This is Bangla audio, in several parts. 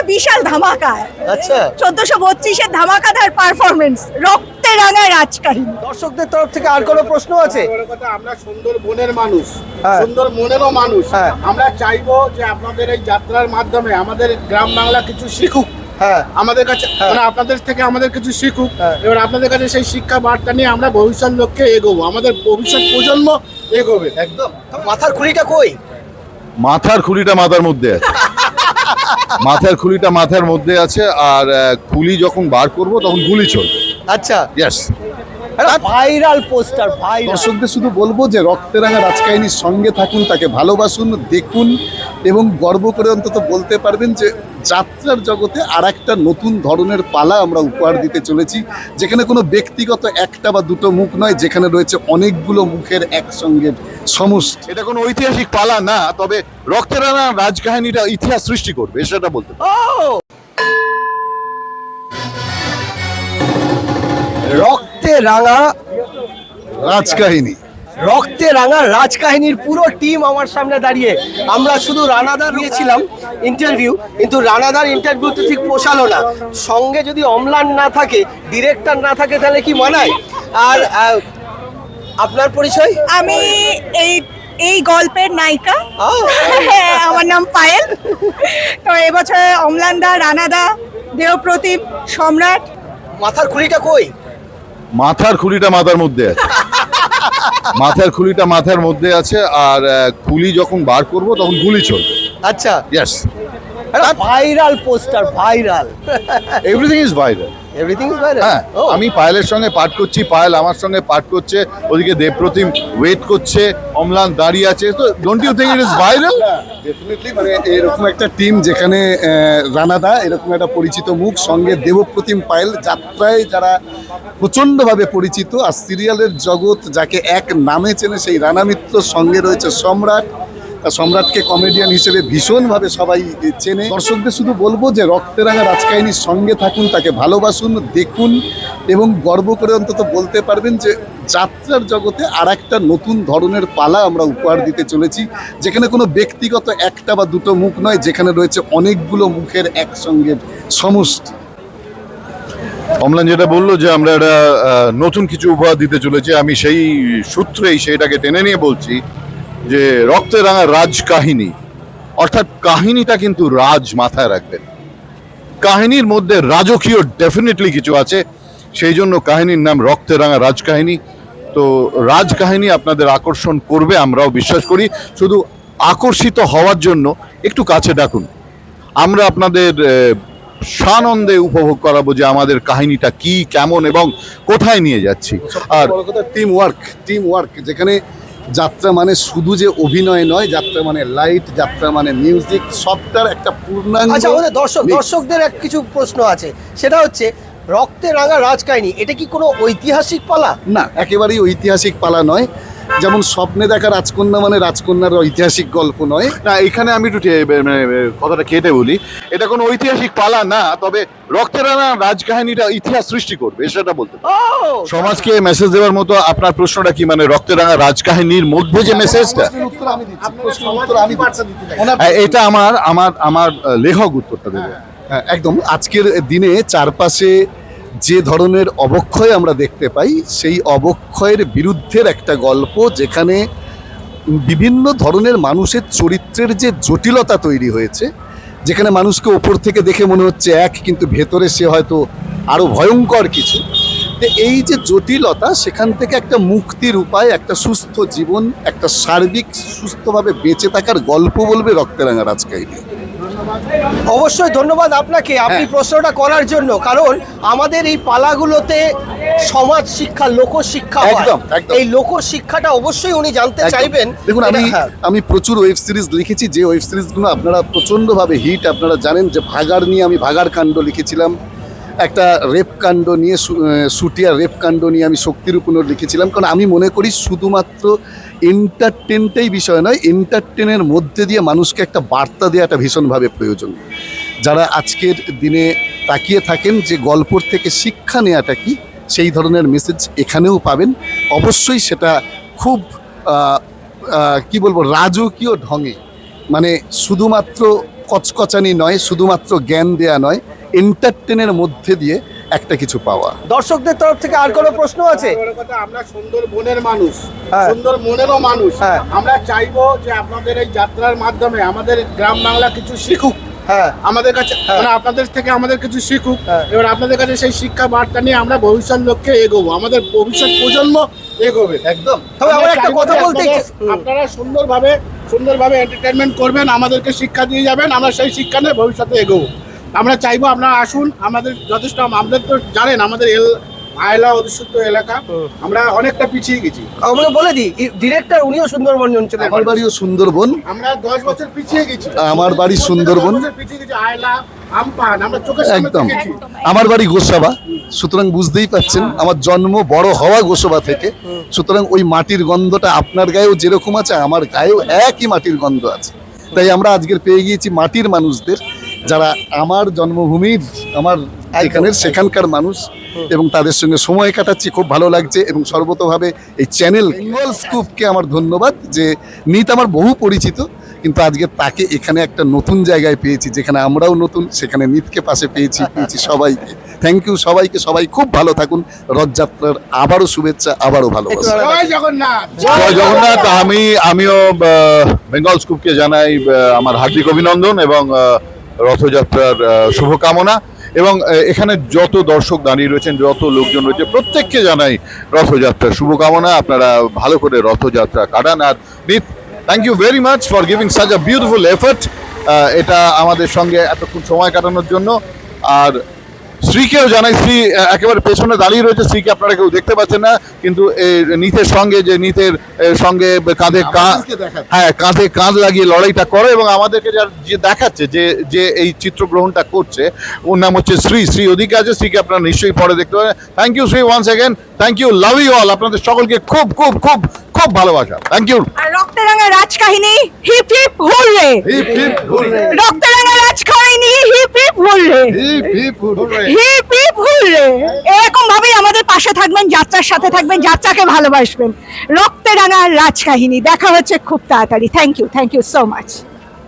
একটা বিশাল ধামাকা আচ্ছা। চোদ্দশো বত্রিশের ধামাকাদার পারফরমেন্স রক্তে রাঙা রাজকাহিনী। দর্শকদের তরফ থেকে আর কোনো প্রশ্ন আছে? আমরা সুন্দর বনের মানুষ হ্যাঁ। সুন্দর মনেরও মানুষ। হ্যাঁ। আমরা চাইব যে আপনাদের এই যাত্রার মাধ্যমে আমাদের গ্রাম বাংলা কিছু শিখুক। হ্যাঁ। আমাদের কাছে। মানে আপনাদের থেকে আমাদের কিছু শিখুক। এবার আপনাদের কাছে সেই শিক্ষা বার্তা নিয়ে আমরা ভবিষ্যৎ লক্ষ্যে এগোবো। আমাদের ভবিষ্যৎ প্রজন্ম এগোবে। একদম। মাথার খুলিটা কই? মাথার খুলিটা মাথার মধ্যে আছে। মাথার খুলিটা মাথার মধ্যে আছে আর খুলি যখন বার করব তখন গুলি চলবে। আচ্ছা। ইয়েস ভাইরাল পোস্টার ভাইরাল দর্শকদের শুধু বলব যে রক্তেরাঙা রাজকাহিনীর সঙ্গে থাকুন তাকে ভালোবাসুন দেখুন এবং গর্ব করে অন্তত বলতে পারবেন যে যাত্রার জগতে আর একটা নতুন ধরনের পালা আমরা উপহার দিতে চলেছি যেখানে কোনো ব্যক্তিগত একটা বা দুটো মুখ নয় যেখানে রয়েছে অনেকগুলো মুখের একসঙ্গে সমষ্টি। এটা কোনো ঐতিহাসিক পালা না তবে রক্তের রানা রাজকাহিনীটা ইতিহাস সৃষ্টি করবে সেটা বলতে রক্তে রাঙা রাজকাহিনী। রক্তে রাঙা রাজকাহিনীর পুরো টিম আমার সামনে দাঁড়িয়ে। আমরা শুধু রানাদার নিয়েছিলাম ইন্টারভিউ কিন্তু রানাদার ইন্টারভিউ তো ঠিক পোষালো না। সঙ্গে যদি অমলান না থাকে ডিরেক্টর না থাকে তাহলে কি মানায়? আর আপনার পরিচয়? আমি এই এই গল্পের নায়িকা। ও। হ্যাঁ, আমার নাম পায়েল। তো এবছর অমলানদা রানাদা দেবপ্রতিম সম্রাট। মাথার খুলিটা কই? মাথার খুলিটা মাথার মধ্যে আছে। মাথার খুলিটা মাথার মধ্যে আছে আর খুলি যখন বার করব তখন গুলি চলবে। আচ্ছা। Yes viral poster viral everything is viral everything is viral হ্যাঁ আমি পায়েলের সঙ্গে পাঠ করছি পায়েল আমার সঙ্গে পাঠ করছে ওদিকে দেবপ্রতিম ওয়েট করছে অমলান দাঁড়িয়ে আছে তো don't you think it is viral definitely মানে এরকম একটা টিম যেখানে রানাদা এরকম একটা পরিচিত মুখ সঙ্গে দেবপ্রতিম পায়েল যাত্রায় যারা প্রচণ্ডভাবে পরিচিত আর সিরিয়ালের জগৎ যাকে এক নামে চেনে সেই রানা মিত্রর সঙ্গে রয়েছে সম্রাট। সম্রাটকে কমেডিয়ান হিসেবে ভীষণভাবে সবাই চেনে। দর্শকদের শুধু বলব যে রক্তেরাঙা রাজকাহিনীর সঙ্গে থাকুন, তাকে ভালোবাসুন, দেখুন এবং গর্ব করে অন্তত বলতে পারবেন যে যাত্রার জগতে আর একটা নতুন ধরনের পালা আমরা উপহার দিতে চলেছি, যেখানে কোনো ব্যক্তিগত একটা বা দুটো মুখ নয়, যেখানে রয়েছে অনেকগুলো মুখের একসঙ্গে সমষ্টি। অমলান যেটা বলল যে আমরা একটা নতুন কিছু উপহার দিতে চলেছি, আমি সেই সূত্রেই সেটাকে টেনে নিয়ে বলছি। যে রক্তে রাঙা রাজ কাহিনী অর্থাৎ কাহিনীটা কিন্তু রাজ মাথায় রাখবেন। কাহিনীর মধ্যে রাজকীয় ডেফিনেটলি কিছু আছে, সেই জন্য কাহিনীর নাম রক্তে রাঙা রাজ রাজকাহিনী। তো রাজকাহিনী আপনাদের আকর্ষণ করবে, আমরাও বিশ্বাস করি। শুধু আকর্ষিত হওয়ার জন্য একটু কাছে ডাকুন। আমরা আপনাদের সানন্দে উপভোগ করাবো যে আমাদের কাহিনীটা কি, কেমন এবং কোথায় নিয়ে যাচ্ছি। আর টিম ওয়ার্ক টিম ওয়ার্ক যেখানে যাত্রা মানে শুধু যে অভিনয় নয় যাত্রা মানে লাইট যাত্রা মানে মিউজিক সবটার একটা পূর্ণাঙ্গ আচ্ছা আমাদের দর্শক দর্শকদের এক কিছু প্রশ্ন আছে। সেটা হচ্ছে রক্তে রাঙা রাজকাহিনী এটা কি কোনো ঐতিহাসিক পালা? না একেবারেই ঐতিহাসিক পালা নয়। যেমন স্বপ্নে দেখা রাজকন্যা মানে রাজকন্যার ঐতিহাসিক গল্প নয়। না এখানে আমি একটু মানে, কথাটা কেটে বলি। এটা কোনো ঐতিহাসিক পালা না তবে রক্তের রাজকাহিনীটা ইতিহাস সৃষ্টি করবে সেটা বলতে সমাজকে মেসেজ দেওয়ার মতো আপনার প্রশ্নটা কি? মানে রক্তের রাঙা রাজকাহিনীর মধ্যে যে মেসেজটা হ্যাঁ, এটা আমার আমার আমার লেখক উত্তরটা দেবে। হ্যাঁ, একদম। আজকের দিনে চারপাশে যে ধরনের অবক্ষয় আমরা দেখতে পাই, সেই অবক্ষয়ের বিরুদ্ধের একটা গল্প যেখানে বিভিন্ন ধরনের মানুষের চরিত্রের যে জটিলতা তৈরি হয়েছে, যেখানে মানুষকে ওপর থেকে দেখে মনে হচ্ছে এক, কিন্তু ভেতরে সে হয়তো আরও ভয়ঙ্কর কিছু। তো এই যে জটিলতা, সেখান থেকে একটা মুক্তির উপায়, একটা সুস্থ জীবন, একটা সার্বিক সুস্থভাবে বেঁচে থাকার গল্প বলবে রক্তেরাঙা রাজকাহিনী। অবশ্যই ধন্যবাদ আপনাকে আপনি হ্যাঁ। প্রশ্নটা করার জন্য কারণ আমাদের এই পালাগুলোতে সমাজ শিক্ষা লোকশিক্ষা একদম। এই লোকশিক্ষাটা অবশ্যই উনি জানতে চাইবেন দেখুন আমি হ্যাঁ। আমি প্রচুর ওয়েব সিরিজ লিখেছি যে ওয়েব সিরিজগুলো আপনারা প্রচণ্ডভাবে হিট আপনারা জানেন যে ভাগাড় নিয়ে আমি ভাগাড় কাণ্ড লিখেছিলাম একটা রেপকাণ্ড নিয়ে সুটিয়া রেপ কাণ্ড নিয়ে আমি শক্তির উপর লিখেছিলাম। কারণ আমি মনে করি শুধুমাত্র এন্টারটেনটাই বিষয় নয় এন্টারটেনের মধ্যে দিয়ে মানুষকে একটা বার্তা দেওয়াটা ভীষণভাবে প্রয়োজন। যারা আজকের দিনে তাকিয়ে থাকেন যে গল্পর থেকে শিক্ষা নেওয়াটা কি, সেই ধরনের মেসেজ এখানেও পাবেন। অবশ্যই সেটা খুব কি বলব, রাজকীয় ঢঙে। মানে শুধুমাত্র কচকচানি নয়, শুধুমাত্র জ্ঞান দেয়া নয় এন্টারটেনের মধ্যে দিয়ে একটা কিছু পাওয়া। দর্শকদের তরফ থেকে আর কোনো প্রশ্ন আছে? আমরা সুন্দর মনের মানুষ। হ্যাঁ। সুন্দর মনেরও মানুষ। হ্যাঁ। আমরা চাইব যে আপনাদের এই যাত্রার মাধ্যমে আমাদের গ্রাম বাংলা কিছু শিখুক। হ্যাঁ। আমাদের কাছে মানে আপনাদের থেকে আমাদের কিছু শিখুক। এবার আপনাদের কাছে সেই শিক্ষা বার্তা নিয়ে আমরা ভবিষ্যৎ লক্ষ্যে এগোবো। আমাদের ভবিষ্যৎ প্রজন্ম এগোবে। একদম। তবে আমার একটা কথা বলতে। আপনারা সুন্দরভাবে সুন্দরভাবে এন্টারটেনমেন্ট করবেন আমাদেরকে শিক্ষা দিয়ে যাবেন আমরা সেই শিক্ষা নিয়ে ভবিষ্যতে এগোবো। আমরা চাইব আপনারা আসুন আমাদের যথেষ্ট আমাদের তো জানেন আমাদের এল আয়লা অধিষ্ঠিত এলাকা আমরা অনেকটা পিছিয়ে গেছি। আমাকে বলে দিই ডিরেক্টর উনিও সুন্দরবন অঞ্চলে আমার বাড়িও সুন্দরবন। আমরা দশ বছর পিছিয়ে গেছি। আমার বাড়ি সুন্দরবন। পিছিয়ে গেছি আয়লা আমপান আমরা চোখের একদম। আমার বাড়ি গোসাবা সুতরাং বুঝতেই পাচ্ছেন আমার জন্ম বড় হওয়া গোসাবা থেকে। সুতরাং ওই মাটির গন্ধটা আপনার গায়েও যেরকম আছে আমার গায়েও একই মাটির গন্ধ আছে। তাই আমরা আজকের পেয়ে গিয়েছি মাটির মানুষদের। যারা আমার জন্মভূমির আমার এখানের সেখানকার মানুষ এবং তাদের সঙ্গে সময় কাটাচ্ছি খুব ভালো লাগছে এবং সর্বতভাবে এই চ্যানেল বেঙ্গল স্কুপকে আমার ধন্যবাদ যে নিত আমার বহু পরিচিত কিন্তু আজকে তাকে এখানে একটা নতুন জায়গায় পেয়েছি যেখানে আমরাও নতুন সেখানে নিতকে পাশে পেয়েছি পেয়েছি সবাইকে। থ্যাংক ইউ সবাইকে সবাই খুব ভালো থাকুন রথযাত্রার আবারও শুভেচ্ছা আবারও ভালো জয় জগন্নাথ! জয় জগন্নাথ! আমি আমিও বেঙ্গল স্কুপকে জানাই আমার হার্দিক অভিনন্দন এবং রথযাত্রার শুভকামনা। এবং এখানে যত দর্শক দাঁড়িয়ে রয়েছেন, যত লোকজন রয়েছে, প্রত্যেককে জানাই রথযাত্রার শুভকামনা। আপনারা ভালো করে রথযাত্রা কাটান আর নিত। Thank you very much for giving such a beautiful effort এটা আমাদের সঙ্গে এতক্ষণ সময় কাটানোর জন্য। আর শ্রীকেও জানাই শ্রী আহ, একেবারে পেছনে দাঁড়িয়ে রয়েছে শ্রীকে আপনারা কেউ দেখতে পাচ্ছেন না কিন্তু এই নিতের সঙ্গে যে নিতের সঙ্গে কাঁধে হ্যাঁ কাঁধে কাঁধ লাগিয়ে লড়াইটা করে এবং আমাদেরকে যার যে দেখাচ্ছে যে যে এই চিত্রগ্রহণটা করছে ওর নাম হচ্ছে শ্রী শ্রী ওদিকে আছে শ্রীকে আপনারা নিশ্চয়ই পরে দেখতে পারেন thank you Shri once again thank you love you all আপনাদের সকলকে খুব খুব খুব খুব ভালোবাসা। থ্যাংক ইউ আর রক্তরাঙা Rajkahini hip hip hooray. Hip hip hooray. রক্তরাঙা Rajkahini hip hip hooray hip hip hooray hip hip hooray এরকম ভাবেই আমাদের পাশে থাকবেন যাত্রার সাথে থাকবেন যাত্রাকে ভালোবাসবেন। রাজকাহিনী দেখা হচ্ছে খুব তাড়াতাড়ি। Thank you thank you so much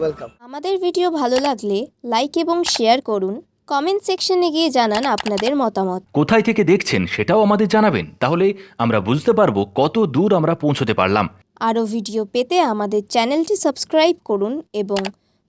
welcome আমাদের ভিডিও ভালো লাগলে লাইক এবং শেয়ার করুন কমেন্ট সেকশনে গিয়ে জানান আপনাদের মতামত। কোথায় থেকে দেখছেন সেটাও আমাদের জানাবেন তাহলে আমরা বুঝতে পারব কত দূর আমরা পৌঁছতে পারলাম। আরও ভিডিও পেতে আমাদের চ্যানেলটি সাবস্ক্রাইব করুন এবং